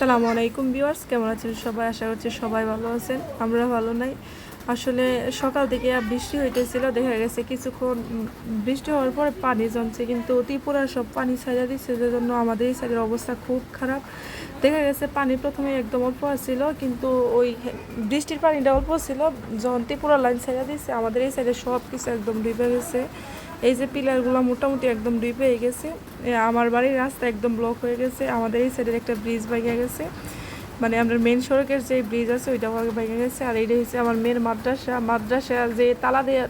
আসসালামু আলাইকুম ভিউয়ার্স, কেমন আছেন সবাই? আশা করছি সবাই ভালো আছেন, আমরা ভালো নাই। আসলে সকাল থেকে বৃষ্টি হইতেছিল, দেখা গেছে কিছুক্ষণ বৃষ্টি হওয়ার পরে পানি জমছে, কিন্তু ত্রিপুরার সব পানি ছাড়া দিচ্ছে যে জন্য আমাদের এই সাইডের অবস্থা খুব খারাপ। দেখা গেছে পানি প্রথমে একদম অল্প ছিল কিন্তু ওই বৃষ্টির পানিটা অল্প ছিল, যখন ত্রিপুরা লাইন ছাড়া দিচ্ছে আমাদের এই সাইডে সব কিছু একদম ডুবে গেছে। এই যে পিলারগুলো মোটামুটি একদম ডুবে গেছে। আমার বাড়ির রাস্তা একদম ব্লক হয়ে গেছে। আমাদের এই সাইডের একটা ব্রিজ ভেঙে গেছে। মানে আমরা মেন সড়কের যে ব্রিজ আছে, ওইটা ভেঙে গেছে। আর এইটা হচ্ছে আমার মেয়ের মাদ্রাসা। মাদ্রাসা যে তালা দিয়ে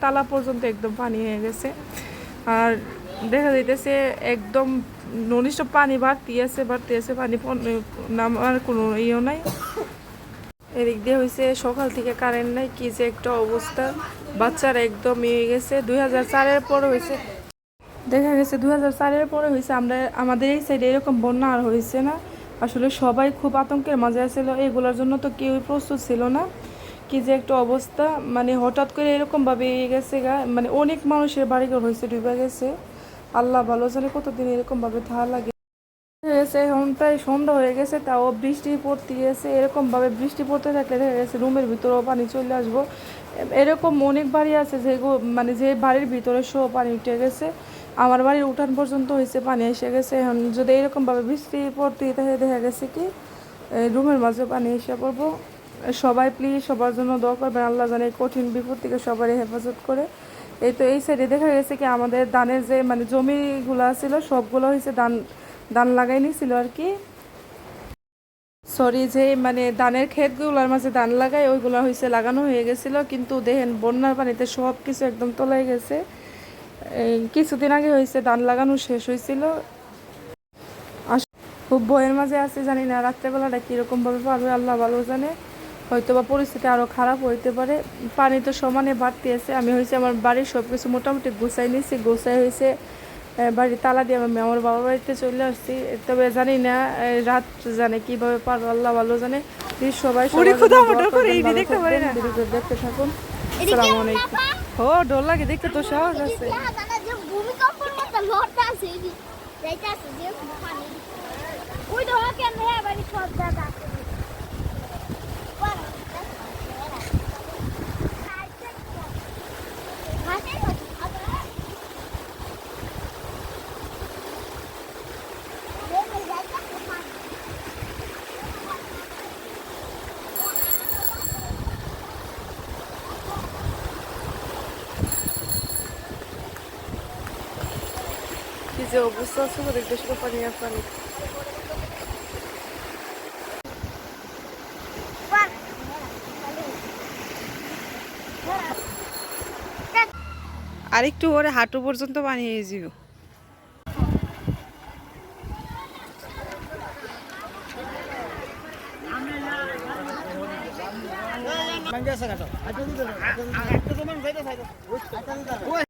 তালা পর্যন্ত একদম পানি হয়ে গেছে। আর দেখা যাইতেছে একদম ননিষ্ঠ পানি বাড়তি আছে বাড়তি আছে। পন- নামার কোনো ইয়েও নাই। এদিক দিয়ে হয়েছে সকাল থেকে কারেন্ট নাই, কি যে একটা অবস্থা। বাচ্চারা একদম ইয়ে গেছে। দুই হাজার চারের পরে হয়েছে দেখা গেছে দুই হাজার চারের পরে হয়েছে আমরা, আমাদের এই সাইডে এরকম বন্যা আর হয়েছে না। আসলে সবাই খুব আতঙ্কের মাঝে ছিল এগুলোর জন্য তো কেউই প্রস্তুত ছিল না। কি যে একটা অবস্থা। মানে হঠাৎ করে এরকমভাবে ইয়ে গেছে গা। মানে অনেক মানুষের বাড়িঘর হয়েছে ডুবে গেছে। আল্লাহ ভালো জানে কতদিন এরকমভাবে থাকা লাগে। হয়ে এখন প্রায় সন্ধ্যা হয়ে গেছে, তাও বৃষ্টি পড়তে গেছে এরকম ভাবে বৃষ্টি পড়তে থাকলে দেখা গেছে রুমের ভিতরেও পানি চলে আসব। এরকম অনেক বাড়ি আছে যে মানে যে বাড়ির ভিতরে সব পানি উঠে গেছে, আমার বাড়ির উঠান পর্যন্ত হয়েছে পানি এসে গেছে। এখন যদি এরকম ভাবে বৃষ্টি পড়তে থাকে, দেখা গেছে কি রুমের মাঝে পানি এসে পড়ব। সবাই প্লিজ সবার জন্য দোয়া করবেন, আল্লাহ জানে কঠিন বিপদ থেকে সবারই হেফাজত করে। এই তো এই সাইডে দেখা গেছে কি, আমাদের ধানের যে মানে জমিগুলো ছিল, সবগুলো হয়েছে ধান ধান লাগাই নিছিল আর কি। সরি যে মানে ধানের ক্ষেতগুলোর মাঝে ধান লাগাই, ওইগুলো হয়েছে লাগানো হয়ে গেছিল, কিন্তু দেখেন বন্যার পানিতে সব কিছু একদম তলায় গেছে। কিছুদিন আগে হয়েছে ধান লাগানো শেষ হয়েছিল খুব ভয়ের মাঝে আছে, জানি না রাত্রেবেলাটা কীরকম ভাবে পারবে, আল্লাহ ভালো জানে। হয়তো বা পরিস্থিতি আরও খারাপ হইতে পারে। পানি তো সমানে বাড়তি আছে, আমি হয়েছে আমার বাড়ির সব কিছু মোটামুটি গুছাই নিয়েছি গোছাই হয়েছে বাড়ির তালা দিয়ে আমি আমার বাবার বাড়িতে চলে আসছি। তবে জানি না রাত জানে কীভাবে পারব আল্লাহ ভালো জানে। সবাই দেখতে থাকুন। আসসালামু আলাইকুম। ও ডর লাগে দেখতে তো সাহস আছে। ভূমিকম্পের মতো লড়তে আছে যাইতে আছে যে পানি ওই ধোয়া কেন বাড়ি সব জায়গা যে অবস্থা আছে দেখতে শুধু পানি আর পানি। আর একটু ওরে হাঁটু পর্যন্ত পানি হয়ে যাবে।